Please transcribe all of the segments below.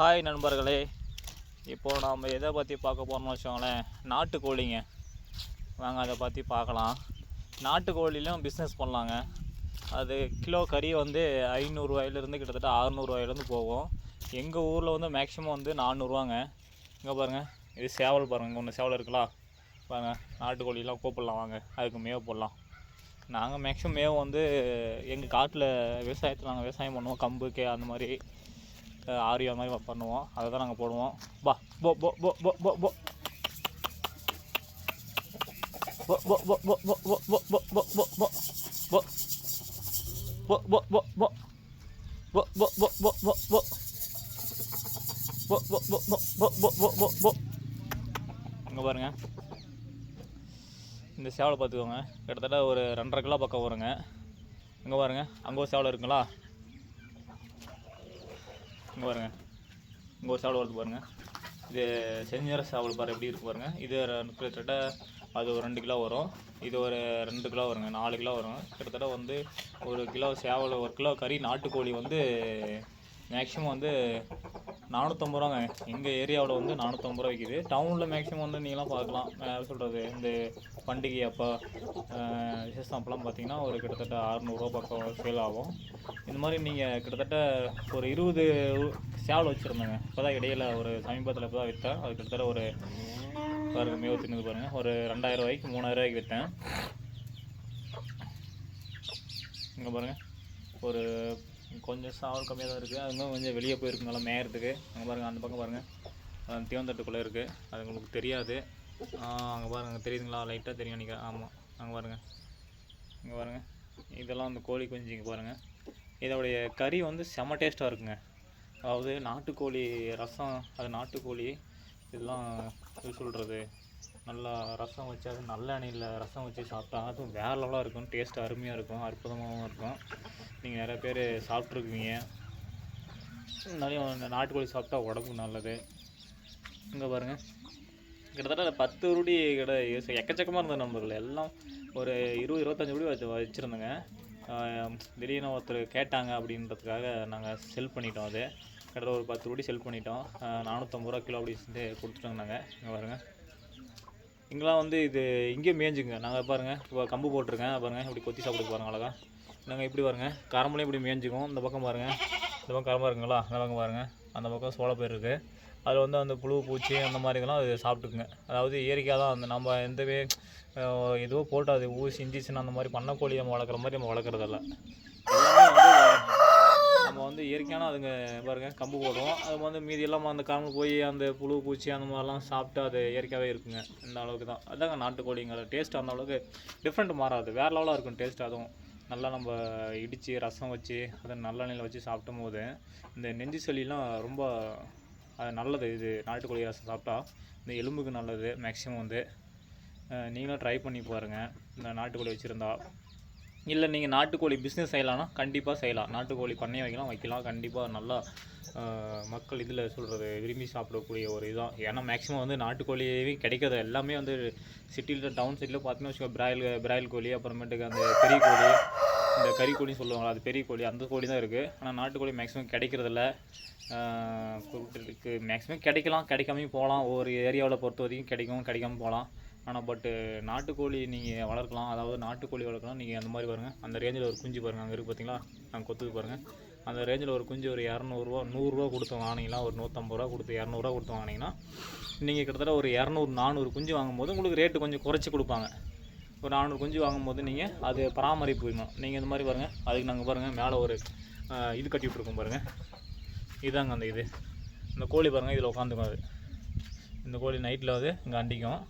Hi நண்பர்களே. இப்போது நாம் எதை பற்றி பார்க்க போகிறோம்னு வச்சுக்கோங்களேன். நாட்டுக்கோழிங்க. வாங்க அதை பற்றி பார்க்கலாம். நாட்டுக்கோழிலையும் பிஸ்னஸ் பண்ணலாங்க. அது கிலோ கறி வந்து ஐநூறுரூவாயிலேருந்து கிட்டத்தட்ட அறநூறுவாயிலேருந்து போகும். எங்கள் ஊரில் வந்து மேக்ஸிமம் வந்து நானூறுவாங்க. இங்கே பாருங்கள் இது சேவல் பாருங்கள் இங்கே ஒன்று சேவல் இருக்கலாம் பாருங்கள் நாட்டுக்கோழிலாம் கூப்பிடலாம். வாங்க அதுக்கு மேவு போடலாம். நாங்கள் மேக்ஸிமம் மேவு வந்து எங்கள் காட்டில் விவசாயத்தில் நாங்கள் விவசாயம் பண்ணுவோம். கம்பு கே அந்த மாதிரி. ஆரியா மாதிரி பண்ணுவோம் அதை தான் நாங்கள் போடுவோம் பா போ போ போ போ போ போ இங்கே பாருங்க இந்த சேவலை பார்த்துக்கோங்க கிட்டத்தட்ட ஒரு ரெண்டரை கிலோ பக்கம் வருங்க இங்கே பாருங்க அங்கே ஒரு சேவலை இருக்குங்களா இங்கே பாருங்க. இங்கே ஒரு சாவல் வருது பாருங்கள் இது செஞ்சர சாவல் பாரு எப்படி இருக்கு பாருங்கள் இது கிட்டத்தட்ட அது ஒரு ரெண்டு கிலோ வரும். இது ஒரு ரெண்டு கிலோ வருங்க. நாலு கிலோ வரும். கிட்டத்தட்ட வந்து ஒரு கிலோ சேவல் ஒரு கிலோ கறி நாட்டுக்கோழி வந்து மேக்ஸிமம் வந்து நானூற்றம்பது ரூபாங்க. எங்கள் ஏரியாவில் வந்து நானூற்றம்பது ரூபா விற்கிது டவுனில் மேக்ஸிமம் வந்து நீங்களாம் பார்க்கலாம். வேறு சொல்கிறது இந்த பண்டிகை அப்போ விசேஷம் அப்போலாம் பார்த்தீங்கன்னா ஒரு கிட்டத்தட்ட அறநூறுவா பக்கம் சேல் ஆகும். இந்த மாதிரி நீங்கள் கிட்டத்தட்ட ஒரு இருபது சேவல் வச்சுருந்தேங்க. இப்போ தான் இடையில ஒரு சமீபத்தில் இப்போ தான் விற்றேன் அது கிட்டத்தட்ட ஒரு பாருங்க மேவு தின்னது பாருங்கள் ஒரு ரெண்டாயிரம் ரூபாய்க்கு மூணாயிரம் ரூபாய்க்கு விற்றேன் இங்கே பாருங்கள் ஒரு கொஞ்சம் சாவல் கம்மியாக தான் இருக்குது அதுவும் கொஞ்சம் வெளியே போயிருக்குங்களா மேயறதுக்கு. அங்கே பாருங்கள் அந்த பக்கம் பாருங்கள் தீவந்தட்டுக்குள்ளே இருக்குது அது உங்களுக்கு தெரியாது. அங்கே பாருங்கள் தெரியுதுங்களா? லைட்டாக தெரியும் நினைக்கிறேன். ஆமாம் அங்கே பாருங்கள் இங்கே பாருங்கள் இதெல்லாம் அந்த கோழி குஞ்சு இங்கே பாருங்கள் இதோடைய கறி வந்து செம டேஸ்ட்டாக இருக்குங்க. அதாவது நாட்டுக்கோழி ரசம் அது நாட்டுக்கோழி இதெல்லாம் எப்படி சொல்கிறது நல்லா ரசம் வச்சு அது நல்ல எண்ணெயில் ரசம் வச்சு சாப்பிட்டா அதுவும் வேற லெவலாக இருக்கும். டேஸ்ட் அருமையாக இருக்கும் அற்புதமாகவும் இருக்கும். நீங்கள் நிறைய பேர் சாப்பிட்ருக்குவீங்க நிறைய நாட்டுக்கோழி சாப்பிட்டா உடம்புக்கு நல்லது. இங்கே பாருங்கள் கிட்டத்தட்ட பத்து உருடி கிட்ட எக்கச்சக்கமாக இருந்தது நம்பர்கள் எல்லாம் ஒரு இருபது இருபத்தஞ்சு உருடி வச்சு வச்சுருந்தேங்க. திடீர்னு ஒருத்தர் கேட்டாங்க அப்படின்றதுக்காக நாங்கள் செல் பண்ணிட்டோம் அது. கிட்டத்தட்ட ஒரு பத்து உருடி செல் பண்ணிட்டோம். நானூற்றம்பது ரூபா கிலோ அப்படி கொடுத்துட்டோங்க நாங்கள் இங்கே பாருங்கள் இங்கெல்லாம் வந்து இது இங்கேயும் மேய்ஞ்சுங்க. நாங்கள் பாருங்கள் இப்போ கம்பு போட்டிருக்கேன். பாருங்கள் இப்படி கொத்தி சாப்பிட்டு பாருங்கள் அழகா. நாங்கள் இப்படி பாருங்க. கரம்புலையும் இப்படி மேய்ஞ்சிக்கும். இந்த பக்கம் பாருங்கள் இந்த பக்கம் கரம்பாக இருக்குங்களா? அந்த பக்கம் பாருங்கள் அந்த பக்கம் சோளப்பயிர் இருக்குது அதில் வந்து அந்த புழு பூச்சி அந்த மாதிரிலாம் அது சாப்பிட்டுக்குங்க. அதாவது இயற்கையாக தான் அந்த நம்ம எந்தவே எதுவோ போட்டு அது ஊசி இன்ஜெக்ஷன் அந்த மாதிரி பண்ணக்கோழி நம்ம வளர்க்குற மாதிரி நம்ம வளர்க்குறதில்ல. எல்லாமே நம்ம வந்து இயற்கையான அதுங்க பாருங்க கம்பு போடுவோம் அது வந்து மீதி எல்லாம் அந்த காரணம் போய் அந்த புழு பூச்சி அந்த மாதிரிலாம் சாப்பிட்டு அது இயற்கையாகவே இருக்குங்க இந்த அளவுக்கு தான். அதாங்க நாட்டுக்கோழிங்கிற டேஸ்ட் அந்த அளவுக்கு டிஃப்ரெண்ட் மாறாது. வேறு லெவலாக இருக்கும் டேஸ்ட் அதுவும். நல்லா நம்ம இடித்து ரசம் வச்சு அதை நல்லெண்ணெயில் வச்சு சாப்பிடும் போது இந்த நெஞ்சு சளிலாம் ரொம்ப அது நல்லது. இது நாட்டுக்கோழி ரசம் சாப்பிட்டா இந்த எலும்புக்கு நல்லது மேக்ஸிமம் வந்து. நீங்களும் ட்ரை பண்ணி பாருங்கள் இந்த நாட்டுக்கோழி வச்சுருந்தா இல்லை நீங்கள் நாட்டுக்கோழி பிஸ்னஸ் செய்யலாம்னா கண்டிப்பாக செய்யலாம். நாட்டுக்கோழி பண்ணை வைக்கலாம் வைக்கலாம். கண்டிப்பாக நல்லா மக்கள் இதில் சொல்கிறது விரும்பி சாப்பிடக்கூடிய ஒரு இதுதான் ஏன்னா மேக்ஸிமம் வந்து நாட்டுக்கோழியே கிடைக்காது. எல்லாமே வந்து சிட்டியில் டவுன் சைடில் பார்த்தீங்கன்னா வச்சுக்கோ பிராயில் பிராயில் கோழி அப்புறமேட்டுக்கு அந்த பெரிய கோழி இந்த கறி கோழின்னு சொல்லுவாங்களா அது பெரிய கோழி அந்த கோழி தான் இருக்குது ஆனால் நாட்டுக்கோழி மேக்ஸிமம் கிடைக்கிறதில்ல. குறிப்பிட்டு மேக்ஸிமம் கிடைக்கலாம். கிடைக்காமையும் போகலாம். ஒவ்வொரு ஏரியாவில் பொறுத்த வரைக்கும் கிடைக்கும் கிடைக்காம போகலாம். ஆனால் பட்டு நாட்டுக்கோழி நீங்கள் வளர்க்கலாம். அதாவது நாட்டுக்கோழி வளர்க்கலாம். நீங்கள் அந்த மாதிரி பாருங்கள் அந்த ரேஞ்சில் ஒரு குஞ்சு பாருங்கள் அங்கே இருக்குது பார்த்தீங்களா நாங்கள் கொத்துக்கு பாருங்கள் அந்த ரேஞ்சில் ஒரு குஞ்சு ஒரு இரநூறுவா நூறுரூவா கொடுத்து வாங்கினீங்கன்னா ஒரு நூற்றம்பது ரூபா கொடுத்து இரநூறுவா கொடுத்து வாங்கினீங்கன்னா நீங்கள் கிட்டத்தட்ட ஒரு இரநூறு நானூறு குஞ்சு வாங்கும்போது உங்களுக்கு ரேட்டு கொஞ்சம் குறைச்சி கொடுப்பாங்க. ஒரு நானூறு குஞ்சு வாங்கும்போது நீங்கள் அது பராமரிப்பு வேணும். நீங்கள் இந்த மாதிரி பாருங்கள் அதுக்கு நாங்கள் பாருங்கள் மேலே ஒரு இது கட்டி விட்ருக்கோம் பாருங்கள் இதாங்க அந்த இது. இந்த கோழி பாருங்கள் இதில் உட்காந்துக்கும் அது. இந்த கோழி நைட்டில் வந்து இங்கே அண்டிக்கும்.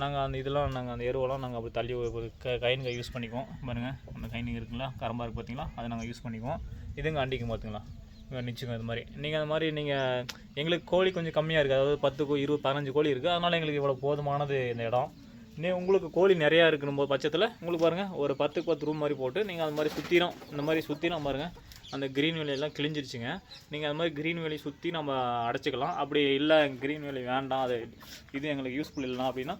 நாங்கள் அந்த இதெல்லாம் நாங்கள் அந்த எருவெல்லாம் நாங்கள் அப்படி தள்ளி ஒரு க கைனுங்க யூஸ் பண்ணிக்குவோம். பாருங்கள் அந்த கைனுங்க இருக்குங்களா? கரம்பாக இருக்குது பார்த்தீங்களா அதை நாங்கள் யூஸ் பண்ணிக்குவோம். இதுங்க அண்டிக்கும் பார்த்துங்களா இங்கே நிச்சுங்க இது மாதிரி. நீங்கள் அந்த மாதிரி நீங்கள் எங்களுக்கு கோழி கொஞ்சம் கம்மியாக இருக்குது அதாவது பத்து கோ இருபது பதினஞ்சு கோழி இருக்குது அதனால் எங்களுக்கு இவ்வளோ போதுமானது இந்த இடம். நீ உங்களுக்கு கோழி நிறையா இருக்கணும் போது பட்சத்தில் உங்களுக்கு பாருங்கள் ஒரு பத்துக்கு பத்து ரூம் மாதிரி போட்டு நீங்கள் அது மாதிரி சுற்றிடும் இந்த மாதிரி சுற்றினோம் பாருங்கள் அந்த க்ரீன் வேலையெல்லாம் கிழிஞ்சிருச்சுங்க. நீங்கள் அது மாதிரி க்ரீன் வேலையை சுற்றி நம்ம அடைச்சிக்கலாம். அப்படி இல்லை க்ரீன் வேலி வேண்டாம். அது இது எங்களுக்கு யூஸ்ஃபுல் இல்லைனா அப்படின்னா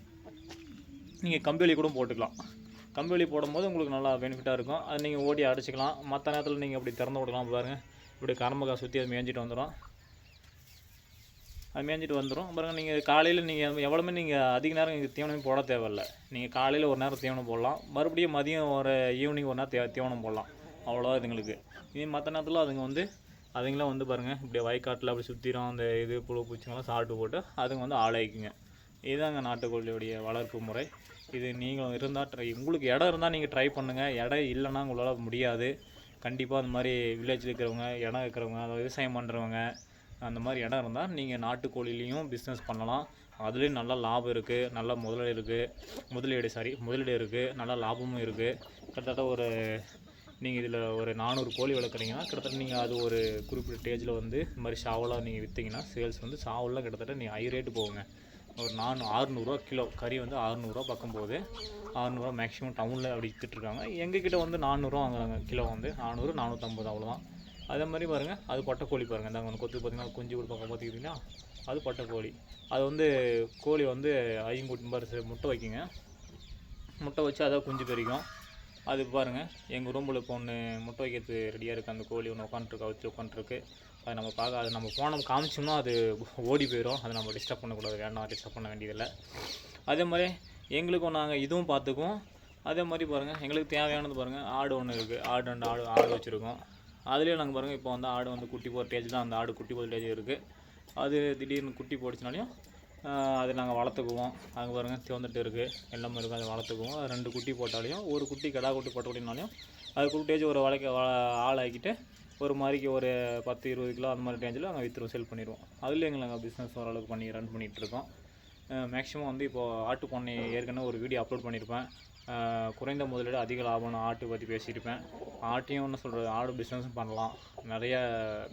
நீங்கள் கம்பெனி கூட போட்டுக்கலாம். கம்பெனி போடும்போது உங்களுக்கு நல்லா பெனிஃபிட்டாக இருக்கும். அது நீங்கள் ஓடி அடைச்சிக்கலாம். மற்ற நேரத்தில் நீங்கள் அப்படி திறந்து விடலாம் பாருங்கள் இப்படி கரம்பக்காய் சுற்றி அது மேய்ஞ்சிட்டு வந்துடும் அது மேய்ஞ்சிட்டு வந்துடும் பாருங்கள் நீங்கள் காலையில் நீங்கள் எவ்வளோமே நீங்கள் அதிக நேரம் இங்கே தீவனமே போட தேவையில்ல. நீங்கள் காலையில் ஒரு நேரம் தீவனம் போடலாம். மறுபடியும் மதியம் ஒரு ஈவினிங் ஒரு நேரம் தே தீவனம் போடலாம். அவ்வளோதான் இதுங்களுக்கு. இதே மற்ற நேரத்தில் அதுங்க வந்து அதுங்களாம் வந்து பாருங்கள் இப்படி வயக்காட்டில் அப்படி சுற்றிடும் அந்த இது புழு பூச்சிங்கெல்லாம் சாப்பிட்டு போட்டு அதுங்க வந்து ஆளாயிக்குங்க இதுதாங்க நாட்டுக்கோழியுடைய வளர்ப்பு முறை. இது நீங்களும் இருந்தால் ட்ரை உங்களுக்கு இடம் இருந்தால் நீங்கள் ட்ரை பண்ணுங்கள் இடம் இல்லைன்னா உங்களால் முடியாது. கண்டிப்பாக அந்த மாதிரி வில்லேஜில் இருக்கிறவங்க இடம் இருக்கிறவங்க அதாவது விவசாயம் பண்ணுறவங்க அந்த மாதிரி இடம் இருந்தால் நீங்கள் நாட்டுக்கோழிலையும் பிஸ்னஸ் பண்ணலாம். அதுலேயும் நல்ல லாபம் இருக்குது நல்ல முதலீடு இருக்குது முதலீடு சாரி முதலீடு இருக்குது நல்ல லாபமும் இருக்குது கிட்டத்தட்ட ஒரு நீங்கள் இதில் ஒரு நானூறு கோழி வளர்க்குறீங்கன்னா கிட்டத்தட்ட நீங்கள் அது ஒரு குறிப்பிட்ட ஸ்டேஜில் வந்து இந்த மாதிரி சாவலாக நீங்கள் விற்றீங்கன்னா சேல்ஸ் வந்து சாவலாம் கிட்டத்தட்ட நீங்கள் ஹை ரேட்டு போகுங்க. ஒரு நானூ ஆறுநூறுவா கிலோ கறி வந்து ஆறுநூறுவா பக்கம் ஆறுநூறுவா மேக்ஸிமம் டவுனில் அப்படி விற்றுட்ருக்காங்க எங்ககிட்ட வந்து நானூறுவா வாங்குறாங்க கிலோ வந்து நானூறு நானூற்றம்பது அவ்வளோதான் அதே மாதிரி பாருங்கள் அது பட்டைக்கோழி பாருங்கள் இந்த ஒன்று கொத்து பார்த்தீங்கன்னா குஞ்சு கூட பக்கம் பார்த்துக்கிட்டிங்கன்னா அது பட்டைக்கோழி. அது வந்து கோழி வந்து ஐங்குட்டி மாதிரி முட்டை வைக்குங்க. முட்டை வச்சு அதை குஞ்சு பெரிக்கும் அது பாருங்கள் எங்கள் ரூமில் இப்போ ஒன்று முட்டை வைக்கிறது ரெடியாக இருக்குது அந்த கோழி ஒன்று உட்காந்துருக்கா வச்சு உட்காந்துருக்கு அது நம்ம பார்க்க அது நம்ம போன காமிச்சோம்னா அது ஓடி போயிடும் அதை நம்ம டிஸ்டர்ப் பண்ணக்கூடாது வேண்டாம் டிஸ்டர்ப் பண்ண வேண்டியதில்லை. அதே மாதிரி எங்களுக்கும் நாங்கள் இதுவும் பார்த்துக்குவோம். அதே மாதிரி பாருங்கள் எங்களுக்கு தேவையானது பாருங்கள் ஆடு ஒன்று இருக்குது ஆடு ரெண்டு ஆடு ஆடு வச்சுருக்கோம். அதுலேயே நாங்கள் பாருங்கள் இப்போ வந்து ஆடு வந்து குட்டி போகிற ஸ்டேஜ் தான் அந்த ஆடு குட்டி போகிற ஸ்டேஜ் இருக்குது அது திடீர்னு குட்டி போடுச்சுனாலையும் அதை நாங்கள் வளர்த்துக்குவோம். அங்கே பாருங்கள் திறந்துட்டு இருக்குது எல்லாமே இருக்கும் அதை வளர்த்துக்குவோம். அது ரெண்டு குட்டி போட்டாலையும் ஒரு குட்டி கிடா குட்டி போட்ட குட்டினாலையும் அது குட்டேஜ் ஒரு வளைக்க வ- ஆளாக்கிட்டு ஒரு மாதிரிக்கு ஒரு பத்து இருபது கிலோ அந்த மாதிரி ரேஞ்சில் நாங்கள் விற்றுருவோம் செல் பண்ணிடுவோம். அதில் எங்களை நாங்கள் பிஸ்னஸ் ஓரளவுக்கு பண்ணி ரன் பண்ணிகிட்ருக்கோம் மேக்ஸிமம் வந்து இப்போது ஆட்டு பண்ணை ஏற்கனவே ஒரு வீடியோ அப்லோட் பண்ணியிருப்பேன் குறைந்த முதலீடு அதிக லாபம்னு ஆட்டு பற்றி பேசியிருப்பேன். ஆட்டையும் ஒன்று சொல்கிறது ஆடு பிஸ்னஸும் பண்ணலாம். நிறைய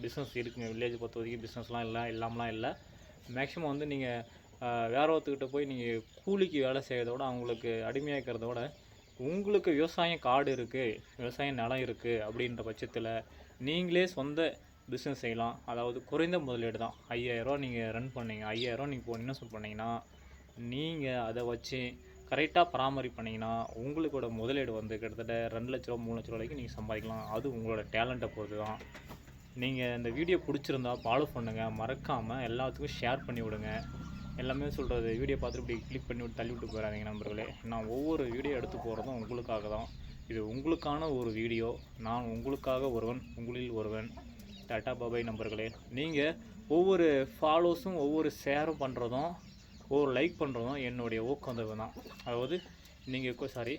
பிஸ்னஸ் இருக்குங்க. வில்லேஜ் பொறுத்த வரைக்கும் பிஸ்னஸ்லாம் இல்லை இல்லாமலாம் இல்லை. மேக்ஸிமம் வந்து நீங்கள் வேற ஒருத்துக்கிட்ட போய் நீங்கள் கூலிக்கு வேலை செய்கிறத விட அவங்களுக்கு அடிமையாக இருக்கிறத விட உங்களுக்கு விவசாயம் காடு இருக்குது விவசாயம் நிலம் இருக்குது அப்படின்ற பட்சத்தில் நீங்களே சொந்த பிஸ்னஸ் செய்யலாம். அதாவது குறைந்த முதலீடு தான். ஐயாயிரரூவா நீங்கள் ரன் பண்ணீங்க ஐயாயிரரூவா நீங்கள் போனீங்கன்னா இன்வெஸ்ட் பண்ணீங்கன்னா நீங்கள் அதை வச்சு கரெக்டாக பராமரிப்பு பண்ணீங்கன்னா உங்களுக்கோட முதலீடு வந்து கிட்டத்தட்ட ரெண்டு லட்ச ரூபா மூணு லட்ச ரூபாய்க்கு நீங்கள் சம்பாதிக்கலாம். அது உங்களோட டேலண்ட்டை பொறுத்து தான் நீங்கள் இந்த வீடியோ பிடிச்சிருந்தா ஃபாலோ பண்ணுங்கள் மறக்காமல் எல்லாத்துக்கும் ஷேர் பண்ணி விடுங்க. எல்லாமே சொல்கிறது வீடியோ பார்த்துட்டு இப்படி கிளிக் பண்ணி விட்டு தள்ளி விட்டு போயிடாதீங்க நண்பர்களே. நான் ஒவ்வொரு வீடியோ எடுத்து போகிறதும் உங்களுக்காக தான். இது உங்களுக்கான ஒரு வீடியோ நான் உங்களுக்காக ஒருவன் உங்களில் ஒருவன். டாட்டா பாபாய் நண்பர்களே நீங்கள் ஒவ்வொரு ஃபாலோஸும் ஒவ்வொரு ஷேரும் பண்ணுறதும் ஒவ்வொரு லைக் பண்ணுறதும் என்னுடைய ஊக்கம் தான். அதாவது நீங்கள் சாரி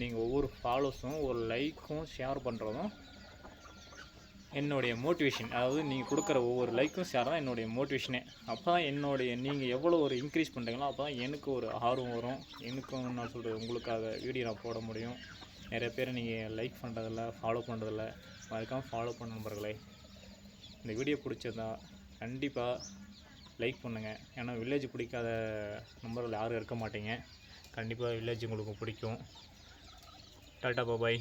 நீங்கள் ஒவ்வொரு ஃபாலோஸும் ஒரு லைக்கும் ஷேர் பண்ணுறதும் என்னுடைய மோட்டிவேஷன் அதாவது நீங்கள் கொடுக்குற ஒவ்வொரு லைக்கும் ஷேர் தான் என்னுடைய மோட்டிவேஷனே அப்போ தான் என்னுடைய நீங்கள் எவ்வளோ ஒரு இன்க்ரீஸ் பண்ணுறீங்களோ அப்போ தான் எனக்கு ஒரு ஆர்வம் வரும். எனக்கும் நான் சொல்கிறது உங்களுக்காக வீடியோ நான் போட முடியும். நிறைய பேர் நீங்கள் லைக் பண்ணுறதில்ல ஃபாலோ பண்ணுறதில்ல மறக்காமல் ஃபாலோ பண்ண நண்பர்களே. இந்த வீடியோ பிடிச்சிருந்தா கண்டிப்பாக லைக் பண்ணுங்கள் ஏன்னா வில்லேஜ் பிடிக்காத நம்பர்கள் யாரும் இருக்க மாட்டீங்க. கண்டிப்பாக வில்லேஜ் உங்களுக்கு பிடிக்கும். டாட்டா பாபாய்